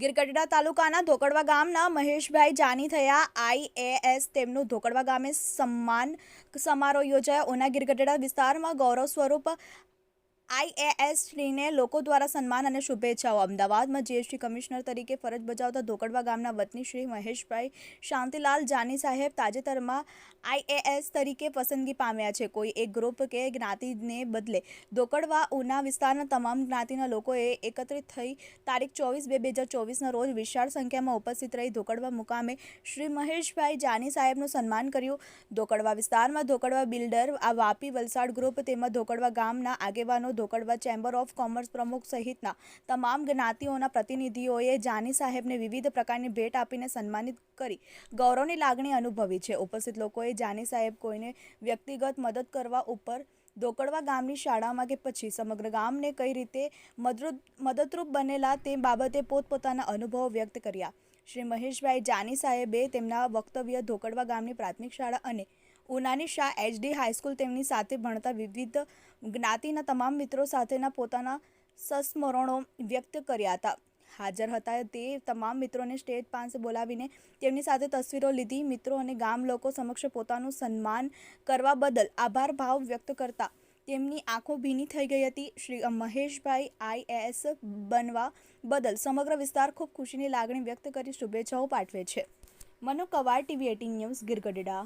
ગીરગઢડા તાલુકાના ધોકડવા ગામના મહેશભાઈ જાની થયા આઈએએસ તેમનું ધોકડવા ગામે સન્માન સમારોહ યોજાયો. ઓના ગીરગઢડા વિસ્તારમાં ગૌરવ સ્વરૂપ આઈએએસ શ્રીને લોકો દ્વારા સન્માન અને શુભેચ્છાઓ. અમદાવાદમાં જીએસટી કમિશનર તરીકે ફરજ બજાવતા ધોકડવા ગામના વતની શ્રી મહેશભાઈ શાંતિલાલ જાની સાહેબ તાજેતરમાં આઈએએસ તરીકે પસંદગી પામ્યા છે. કોઈ એક ગ્રુપ કે જ્ઞાતિને બદલે ધોકડવા ઉના વિસ્તારના તમામ જ્ઞાતિના લોકોએ એકત્રિત થઈ તારીખ ચોવીસ બે બે હજાર ચોવીસના રોજ વિશાળ સંખ્યામાં ઉપસ્થિત રહી ધોકડવા મુકામે શ્રી મહેશભાઈ જાની સાહેબનું સન્માન કર્યું. ધોકડવા વિસ્તારમાં ધોકડવા બિલ્ડર, આ વાપી વલસાડ ગ્રુપ તેમજ ધોકડવા ગામના આગેવાનો ધોકડવા ચેમ્બર ઓફ કોમર્સ પ્રમુખ સહિતના તમામ જ્ઞાતિઓના પ્રતિનિધિઓએ જાની સાહેબને વિવિધ પ્રકારની ભેટ આપીને સન્માનિત કરી ગૌરવની લાગણી અનુભવી છે. ઉપસ્થિત લોકોએ જાની સાહેબ કોઈને વ્યક્તિગત મદદ કરવા ઉપર ધોકડવા ગામની શાળામાં કે પછી સમગ્ર ગામને કઈ રીતે મદદરૂપ બનેલા તે બાબતે પોતપોતાના અનુભવો વ્યક્ત કર્યા. શ્રી મહેશભાઈ જાની સાહેબે તેમના વક્તવ્ય ધોકડવા ગામની પ્રાથમિક શાળા અને ઉનાની શાહ એચડી હાઈસ્કૂલ તેમની સાથે ભણતા વિવિધ જ્ઞાતિના તમામ મિત્રો સાથેના પોતાના સંસ્મરણો વ્યક્ત કર્યા હતા. હાજર હતા તે તમામ મિત્રોને સ્ટેજ પાસે બોલાવીને તેમની સાથે તસવીરો લીધી. મિત્રો અને ગામ લોકો સમક્ષ પોતાનું સન્માન કરવા બદલ આભાર ભાવ વ્યક્ત કરતા તેમની આંખો ભીની થઈ ગઈ હતી. શ્રી મહેશભાઈ આઈએએસ બનવા બદલ સમગ્ર વિસ્તાર ખૂબ ખુશીની લાગણી વ્યક્ત કરી શુભેચ્છાઓ પાઠવે છે. Manu Kavar TV eighteen news Girgadhada.